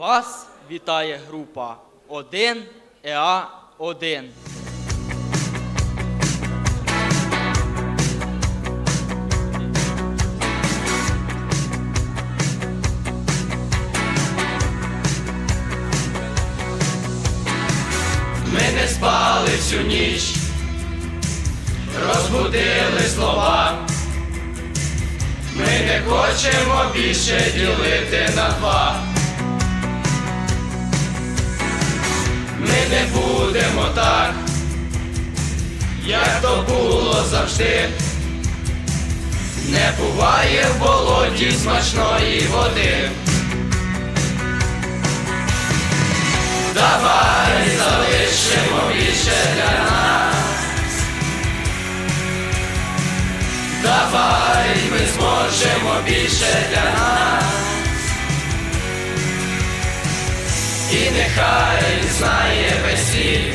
Вас вітає група 1 ЕА 1 Ми не спали всю ніч, розбудили слова. Ми не хочемо більше ділити на два. Не будемо так, як то було завжди. Не буває в болоті смачної води. Давай залишимо більше для нас. Давай ми зможемо більше для нас. Нехай знає весь світ,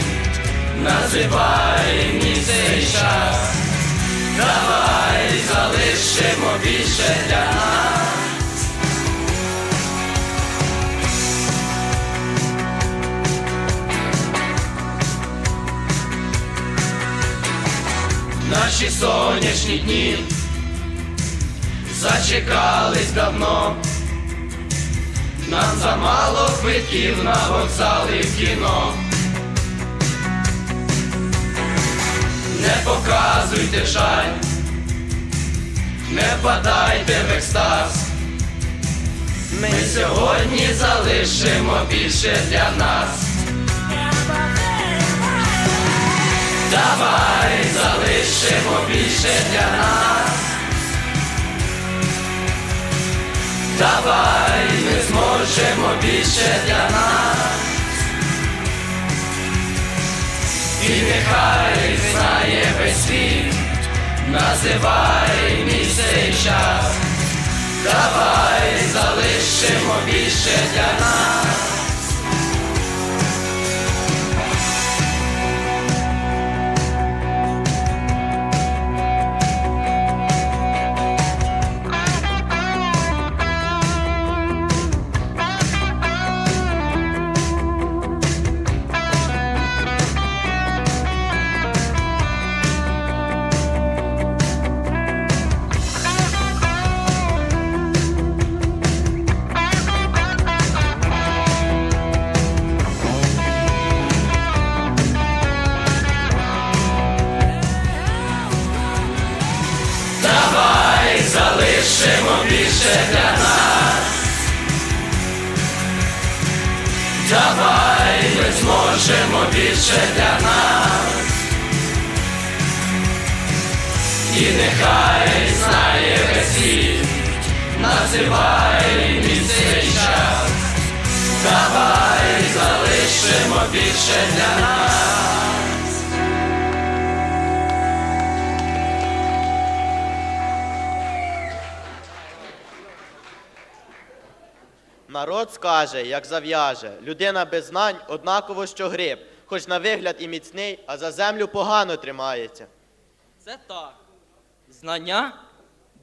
називай мій цей час. Давай залишимо більше для нас. Наші сонячні дні зачекались давно. Нам замало квитків на вокзали в кіно. Не показуйте жаль, не впадайте в екстаз. Ми сьогодні залишимо більше для нас. Давай залишимо більше для нас. Давай ми зможемо більше для нас. І нехай знає весь світ, називай мій цей час. Давай залишимо більше для нас. Залишимо більше для нас. Давай ми зможемо більше для нас. І нехай знає весь називай мій цей час. Давай залишимо більше для нас. Народ скаже, як зав'яже, людина без знань однаково, що гриб, хоч на вигляд і міцний, а за землю погано тримається. Це так. Знання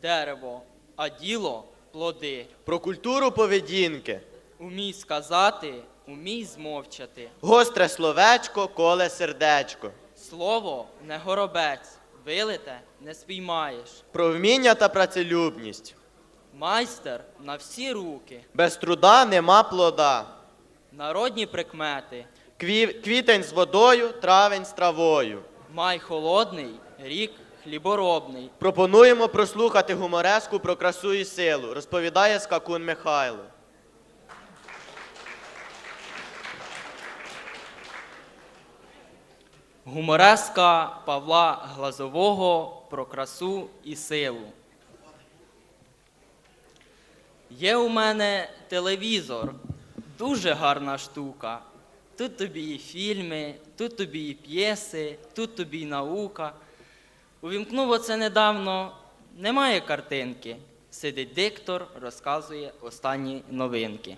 дерево, а діло плоди. Про культуру поведінки, Умій сказати, умій змовчати. гостре словечко, коле сердечко, Слово не горобець, вилите не спіймаєш. про вміння та працелюбність. Майстер на всі руки, Без труда нема плода. народні прикмети. Кві- Квітень з водою, травень з травою. Май холодний, рік хліборобний. Пропонуємо прослухати гумореску про красу і силу, розповідає скакун Михайло. Гумореска Павла Глазового про красу і силу. Є у мене телевізор, дуже гарна штука. Тут тобі і фільми, тут тобі і п'єси, тут тобі і наука. Увімкнув оце недавно, немає картинки. Сидить диктор, розказує останні новинки.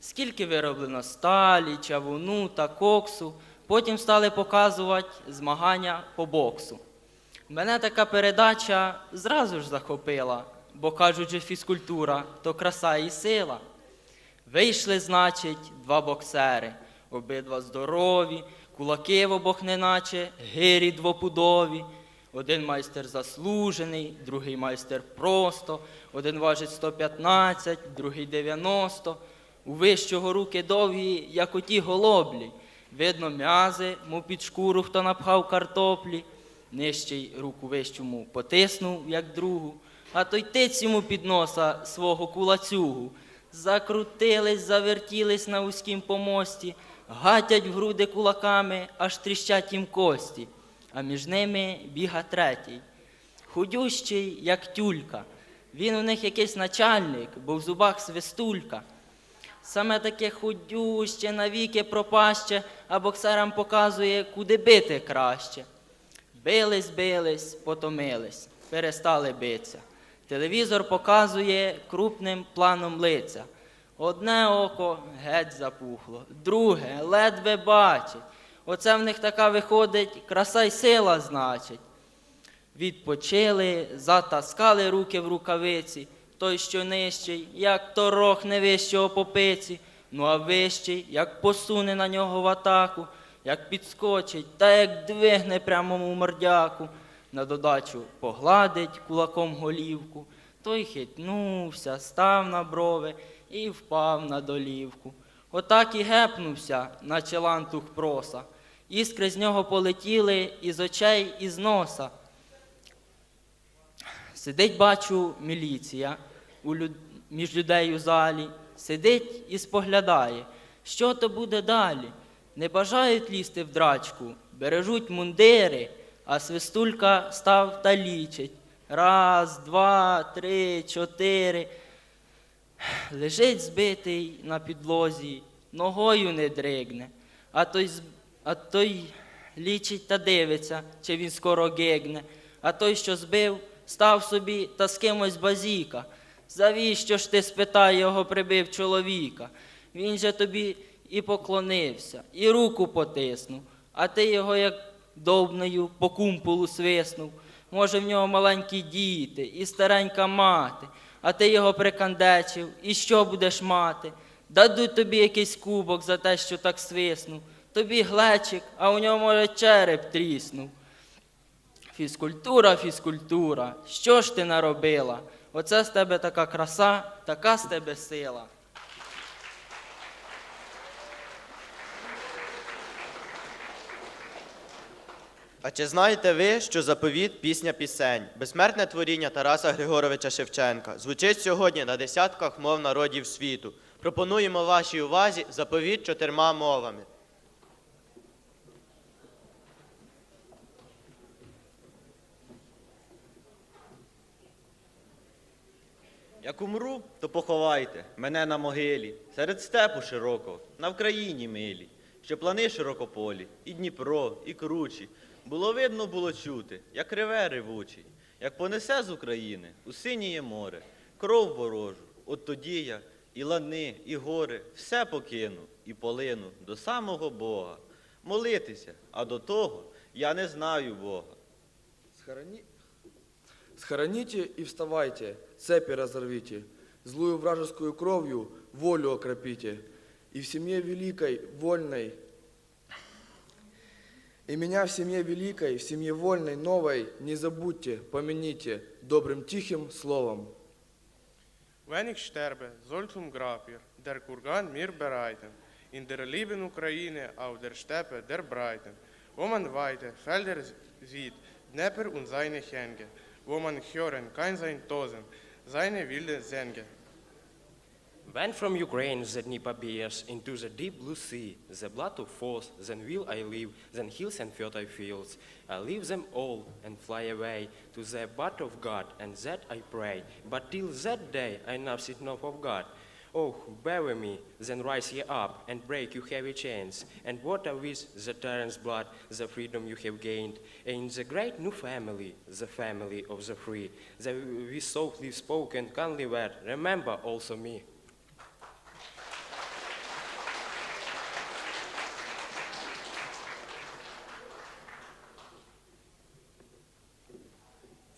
Скільки вироблено сталі, чавуну та коксу, потім стали показувати змагання по боксу. Мене така передача зразу ж захопила, бо кажуть же фізкультура то краса і сила. Вийшли, значить, два боксери, обидва здорові, кулаки в обох неначе гирі двопудові. Один майстер заслужений, другий майстер просто, один важить 115, другий 90. У вищого руки довгі, як оті голоблі. Видно м'язи, мов під шкуру, хто напхав картоплі. Нижчий руку вищому потиснув, як другу, а той тиць йому під носа свого кулацюгу. Закрутились, завертілись на вузькім помості, гатять в груди кулаками, аж тріщать їм кості. А між ними біга третій. Худющий, як тюлька. Він у них якийсь начальник, бо в зубах свистулька. Саме таке худюще, навіки пропаще, а боксерам показує, куди бити краще. Бились, бились, потомились, перестали битися. Телевізор показує крупним планом лиця. Одне око геть запухло, друге ледве бачить. Оце в них така виходить, краса й сила значить. Відпочили, затаскали руки в рукавиці, той, що нижчий, як торох не вищого по пиці, ну а вищий, як посуне на нього в атаку, як підскочить, та як двигне прямому мордяку, на додачу погладить кулаком голівку, той хитнувся, став на брови і впав на долівку. Отак і гепнувся, наче лантух проса. Іскри з нього полетіли із очей, із носа. Сидить, бачу, міліція у люд... між людей у залі, сидить і споглядає, що то буде далі. Не бажають лізти в драчку, бережуть мундири, а свистулька став та лічить. Раз, два, три, чотири. Лежить збитий на підлозі, ногою не дригне, а той, а той лічить та дивиться, чи він скоро гигне, а той, що збив, став собі та з кимось базіка. Завіщо ж ти спитай його прибив чоловіка? Він же тобі і поклонився, і руку потиснув, а ти його як довбнею по кумполу свиснув. Може, в нього маленькі діти і старенька мати, а ти його прикандечив, і що будеш мати? Дадуть тобі якийсь кубок за те, що так свиснув. Тобі глечик, а у нього, може, череп тріснув. Фізкультура, фізкультура, що ж ти наробила? Оце з тебе така краса, така з тебе сила. А чи знаєте ви, що заповіт пісня пісень, безсмертне творіння Тараса Григоровича Шевченка, звучить сьогодні на десятках мов народів світу. Пропонуємо вашій увазі заповіт чотирма мовами. Як умру, то поховайте мене на могилі, серед степу широкого, на Вкраїні милі, що плани широкополі, і Дніпро, і кручі. Було видно, було чути, як реве ревучий, як понесе з України у синіє море, кров ворожу. От тоді я і лани, і гори, все покину і полину до самого Бога. Молитися, а до того я не знаю Бога. Схорони- Схороните и вставайте, цепи разорвите, злую вражескую кровью волю окропите, и в семье великой, вольной, и меня в семье великой, в семье вольной, новой, не забудьте, помяните добрым тихим словом. Wenn ich sterbe, soll zum Grab ihr der Kurgan mir bereiten, in der lieben Ukraine auf der Steppe der Breiten, wo man weite Felder sieht, Dnepr und seine Hänge, wo man hören kann sein Tosen, seine wilde Sänge. When from Ukraine the Dnieper bears into the deep blue sea, the blood of force, then will I live, then hills and fertile fields. I leave them all and fly away to the abode of God, and that I pray. But till that day I now sit not of God. Oh, bury me, then rise ye up and break your heavy chains, and water with the tyrant's blood the freedom you have gained. In the great new family, the family of the free, the we softly spoken kindly word, remember also me.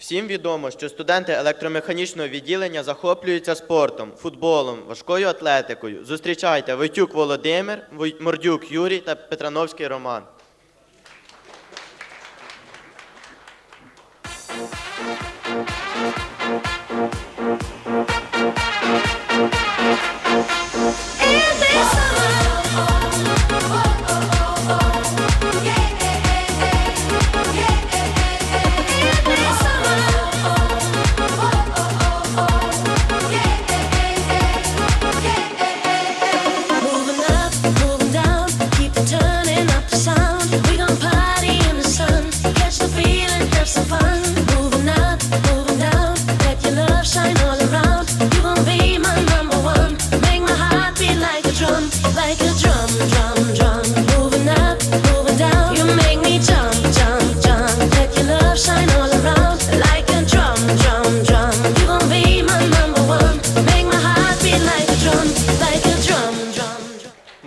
Всім відомо, що студенти електромеханічного відділення захоплюються спортом, футболом, важкою атлетикою. Зустрічайте Войтюк Володимир, Мордюк Юрій та Петрановський Роман.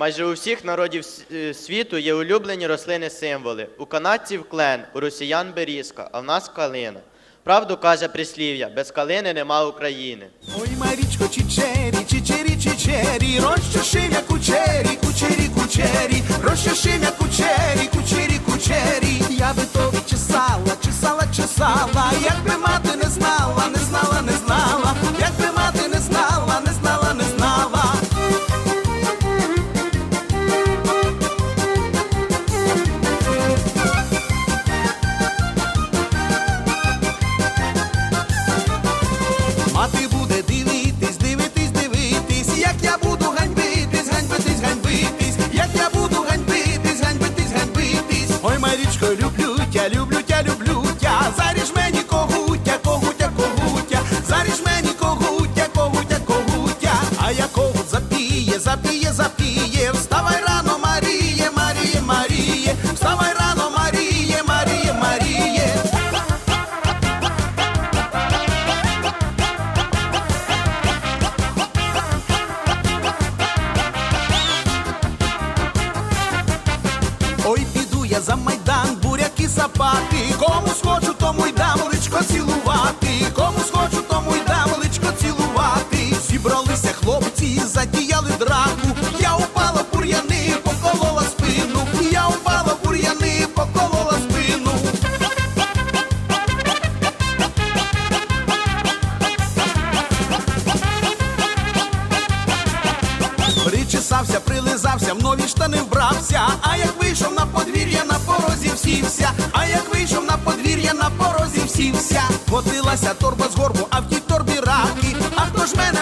Майже у всіх народів е, світу є улюблені рослини символи. У канадців клен, у росіян берізка, а в нас калина. Правду каже прислів'я, без калини нема України. Ой, Марічко, чичері, чичері, чичері, розчешив як кучері, кучері, кучері, розчешив як кучері, кучері, кучері. Я би то чесала, чесала, чесала, як би мати не знала, не знала, не знала, як би Валася торба з горбу, а в тій торбі раки. А хто ж мене